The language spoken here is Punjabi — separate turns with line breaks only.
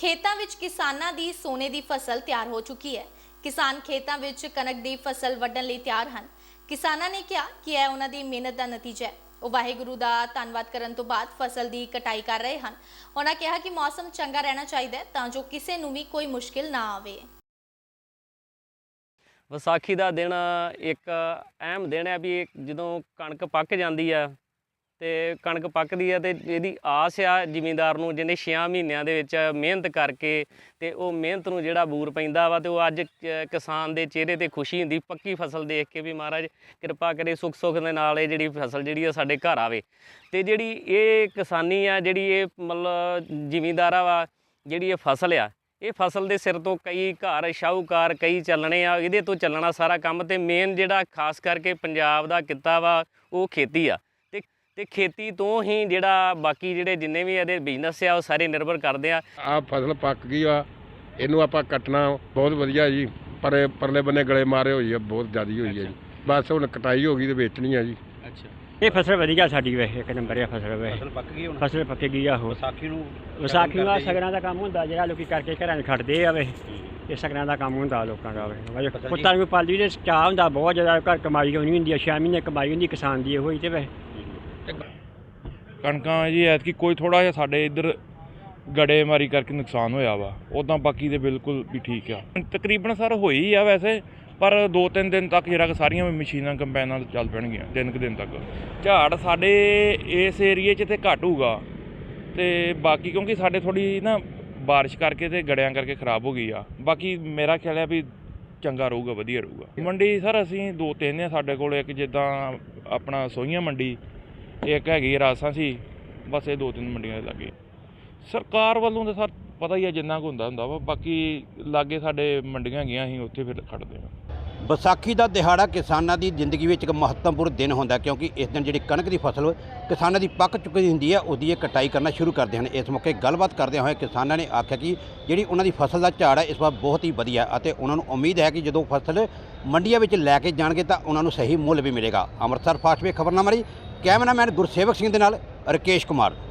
ਖੇਤਾਂ ਵਿੱਚ ਕਿਸਾਨਾਂ ਦੀ ਸੋਨੇ ਦੀ ਫਸਲ ਤਿਆਰ ਹੋ ਚੁੱਕੀ ਹੈ। ਕਿਸਾਨ ਖੇਤਾਂ ਵਿੱਚ ਕਣਕ ਦੀ ਫਸਲ ਵੱਢਣ ਲਈ ਤਿਆਰ ਹਨ। ਕਿਸਾਨਾਂ ਨੇ ਕਿਹਾ ਕਿ ਇਹ ਉਹਨਾਂ ਦੀ ਮਿਹਨਤ ਦਾ ਨਤੀਜਾ ਹੈ। ਉਹ ਵਾਹਿਗੁਰੂ ਦਾ ਧੰਨਵਾਦ ਕਰਨ ਤੋਂ ਬਾਅਦ ਫਸਲ ਦੀ ਕਟਾਈ ਕਰ ਰਹੇ ਹਨ। ਉਹਨਾਂ ਕਿਹਾ ਕਿ ਮੌਸਮ ਚੰਗਾ ਰਹਿਣਾ ਚਾਹੀਦਾ ਹੈ ਤਾਂ ਜੋ ਕਿਸੇ ਨੂੰ ਵੀ ਕੋਈ ਮੁਸ਼ਕਿਲ ਨਾ ਆਵੇ।
ਵਿਸਾਖੀ ਦਾ ਦਿਨ ਇੱਕ ਅਹਿਮ ਦਿਨ ਹੈ ਵੀ ਜਦੋਂ ਕਣਕ ਪੱਕ ਜਾਂਦੀ ਆ ਤੇ ਕਣਕ ਪੱਕਦੀ ਆ ਤੇ ਇਹਦੀ ਆਸ ਆ ਜ਼ਿਮੀਂਦਾਰ ਨੂੰ ਜਿਹਨੇ 6 ਮਹੀਨਿਆਂ ਦੇ ਵਿੱਚ ਮਿਹਨਤ ਕਰਕੇ ਤੇ ਉਹ ਮਿਹਨਤ ਨੂੰ ਜਿਹੜਾ ਬੂਰ ਪੈਂਦਾ ਵਾ ਤੇ ਉਹ ਅੱਜ ਕਿਸਾਨ ਦੇ ਚਿਹਰੇ ਤੇ ਖੁਸ਼ੀ ਹੁੰਦੀ, ਪੱਕੀ ਫਸਲ ਦੇਖ ਕੇ ਵੀ ਮਹਾਰਾਜ ਕਿਰਪਾ ਕਰੇ, ਸੁੱਖ ਸੁੱਖ ਦੇ ਨਾਲ ਇਹ ਜਿਹੜੀ ਫਸਲ ਜਿਹੜੀ ਆ ਸਾਡੇ ਘਰ ਆਵੇ। ਤੇ ਜਿਹੜੀ ਇਹ ਕਿਸਾਨੀ ਆ, ਜਿਹੜੀ ਇਹ ਮਤਲਬ ਜ਼ਿਮੀਂਦਾਰਾਂ ਵਾ, ਜਿਹੜੀ ਇਹ ਫਸਲ ਆ, ਇਹ ਫਸਲ ਦੇ ਸਿਰ ਤੋਂ ਕਈ ਘਰ ਸ਼ਾਹੂਕਾਰ, ਕਈ ਚੱਲਣੇ ਆ, ਇਹਦੇ ਤੋਂ ਚੱਲਣਾ ਸਾਰਾ ਕੰਮ ਤੇ ਮੇਨ ਜਿਹੜਾ ਖਾਸ ਕਰਕੇ ਪੰਜਾਬ ਦਾ ਕਿੱਤਾ ਵਾ, ਉਹ ਖੇਤੀ ਆ। ਤੇ ਖੇਤੀ ਤੋਂ ਹੀ ਜਿਹੜਾ ਬਾਕੀ ਜਿਹੜੇ ਜਿੰਨੇ ਵੀ ਇਹਦੇ ਬਿਜ਼ਨਸ ਆ ਉਹ ਸਾਰੇ ਨਿਰਭਰ ਕਰਦੇ ਆ।
ਆ ਫਸਲ ਪੱਕ ਗਈ ਆ ਇਹਨੂੰ ਆਪਾਂ ਕੱਟਣਾ ਬਹੁਤ ਵਧੀਆ ਜੀ। ਪਰ ਪਰਲੇ ਬੰਨੇ ਗਲੇ ਮਾਰੇ ਹੋਈ ਆ ਬਹੁਤ ਜ਼ਿਆਦੀ ਹੋਈ ਆ ਜੀ। ਬਸ ਹੁਣ ਕਟਾਈ ਹੋ ਗਈ ਤੇ ਵੇਚਣੀ ਆ ਜੀ।
ਅੱਛਾ।
ਇਹ ਫਸਲ ਵਧੀਆ ਸਾਡੀ ਵੇ ਇੱਕ ਨੰਬਰ ਆ ਫਸਲ ਵੇ
ਫਸਲ ਪੱਕ ਗਈ ਹੁਣ?
ਫਸਲ ਪੱਕ ਗਈ ਆ ਉਹ
ਵਿਸਾਖੀ ਨੂੰ
ਵਿਸਾਖੀ
ਜੀ।
ਸਗਰਾਂ ਦਾ ਕੰਮ ਹੁੰਦਾ ਜਿਹੜਾ ਲੋਕੀ ਕਰਕੇ ਘਰਾਂ 'ਚ ਖੜਦੇ ਆ ਵੇ। ਇਹ ਸਗਰਾਂ ਦਾ ਕੰਮ ਹੁੰਦਾ ਲੋਕਾਂ ਦਾ ਵੇ। ਪੁੱਤਾਂ ਨੂੰ ਪਾਲੀ ਦੇ ਚਾਹ ਹੁੰਦਾ ਬਹੁਤ ਜ਼ਿਆਦਾ ਘਰ ਕਮਾਈ ਹੋਣੀ ਹੁੰਦੀ ਆ ਛੇ ਮਹੀਨੇ ਕਮਾਈ ਹੁੰਦੀ ਕਿਸਾਨ ਦੀ ਇਹੋ ਹੀ ਤੇ ਵੇ।
ਕਣਕਾਂ ਜੀ, ਐਤਕੀ ਕੋਈ ਥੋੜਾ ਜਿਹਾ ਸਾਡੇ ਇੱਧਰ ਗੜੇਮਾਰੀ ਕਰਕੇ ਨੁਕਸਾਨ ਹੋਇਆ ਵਾ। ਉਦਾਂ ਬਾਕੀ ਦੇ ਬਿਲਕੁਲ ਵੀ ਠੀਕ ਆ। ਤਕਰੀਬਨ ਸਰ ਹੋਈ ਆ ਵੈਸੇ, ਪਰ 2-3 ਦਿਨ ਤੱਕ ਜਿਹੜਾ ਕਿ ਸਾਰੀਆਂ ਮਸ਼ੀਨਾਂ, ਕੰਬਾਈਨਾਂ ਚੱਲ ਪੈਣਗੀਆਂ ਤਿੰਨ ਕੁ ਦਿਨ ਤੱਕ। ਝਾੜ ਸਾਡੇ ਇਸ ਏਰੀਏ 'ਚ ਤੇ ਘੱਟ ਹੋਊਗਾ। ਤੇ ਬਾਕੀ ਕਿਉਂਕਿ ਸਾਡੇ ਥੋੜੀ ਨਾ ਬਾਰਿਸ਼ ਕਰਕੇ ਤੇ ਗੜਿਆਂ ਕਰਕੇ ਖਰਾਬ ਹੋ ਗਈ ਆ। ਬਾਕੀ ਮੇਰਾ ਖਿਆਲ ਹੈ ਵੀ ਚੰਗਾ ਰਹੂਗਾ, ਵਧੀਆ ਰਹੂਗਾ। ਮੰਡੀ ਸਰ ਅਸੀਂ ਦੋ ਤਿੰਨ ਆ ਸਾਡੇ ਕੋਲ, ਇੱਕ ਜਿੱਦਾਂ ਆਪਣਾ ਸੋਹੀਆਂ ਮੰਡੀ ਇੱਕ ਹੈਗੀ ਰਾਸਾਂ ਸੀ, ਬਸ ਇਹ ਦੋ ਤਿੰਨ ਮੰਡੀਆਂ ਦੇ ਲੱਗੇ। ਸਰਕਾਰ ਵੱਲੋਂ ਤਾਂ ਸਰ ਪਤਾ ਹੀ ਹੈ ਜਿੰਨਾ ਕੁ ਹੁੰਦਾ ਹੁੰਦਾ ਵਾ, ਬਾਕੀ ਲਾਗੇ ਸਾਡੇ ਮੰਡੀਆਂ ਹੈਗੀਆਂ, ਅਸੀਂ ਉੱਥੇ ਫਿਰ ਖੜਦੇ ਹਾਂ।
ਵਿਸਾਖੀ ਦਾ ਦਿਹਾੜਾ ਕਿਸਾਨਾਂ ਦੀ ਜ਼ਿੰਦਗੀ ਵਿੱਚ ਇੱਕ ਮਹੱਤਵਪੂਰਨ ਦਿਨ ਹੁੰਦਾ ਕਿਉਂਕਿ ਇਸ ਦਿਨ ਜਿਹੜੀ ਕਣਕ ਦੀ ਫਸਲ ਕਿਸਾਨਾਂ ਦੀ ਪੱਕ ਚੁੱਕੀ ਹੁੰਦੀ ਹੈ, ਉਹਦੀ ਇਹ ਕਟਾਈ ਕਰਨਾ ਸ਼ੁਰੂ ਕਰਦੇ ਹਨ। ਇਸ ਮੌਕੇ ਗੱਲਬਾਤ ਕਰਦਿਆਂ ਹੋਏ ਕਿਸਾਨਾਂ ਨੇ ਆਖਿਆ ਕਿ ਜਿਹੜੀ ਉਹਨਾਂ ਦੀ ਫਸਲ ਦਾ ਝਾੜ ਹੈ, ਇਸ ਵਾਰ ਬਹੁਤ ਹੀ ਵਧੀਆ ਅਤੇ ਉਹਨਾਂ ਨੂੰ ਉਮੀਦ ਹੈ ਕਿ ਜਦੋਂ ਫਸਲ ਮੰਡੀਆਂ ਵਿੱਚ ਲੈ ਕੇ ਜਾਣਗੇ ਤਾਂ ਉਹਨਾਂ ਨੂੰ ਸਹੀ ਮੁੱਲ ਵੀ ਮਿਲੇਗਾ। ਅੰਮ੍ਰਿਤਸਰ ਫਾਸਟ ਵੇ ਖਬਰਨਾਮਾ ਲਈ ਕੈਮਰਾਮੈਨ ਗੁਰਸੇਵਕ ਸਿੰਘ ਦੇ ਨਾਲ ਰਕੇਸ਼ ਕੁਮਾਰ।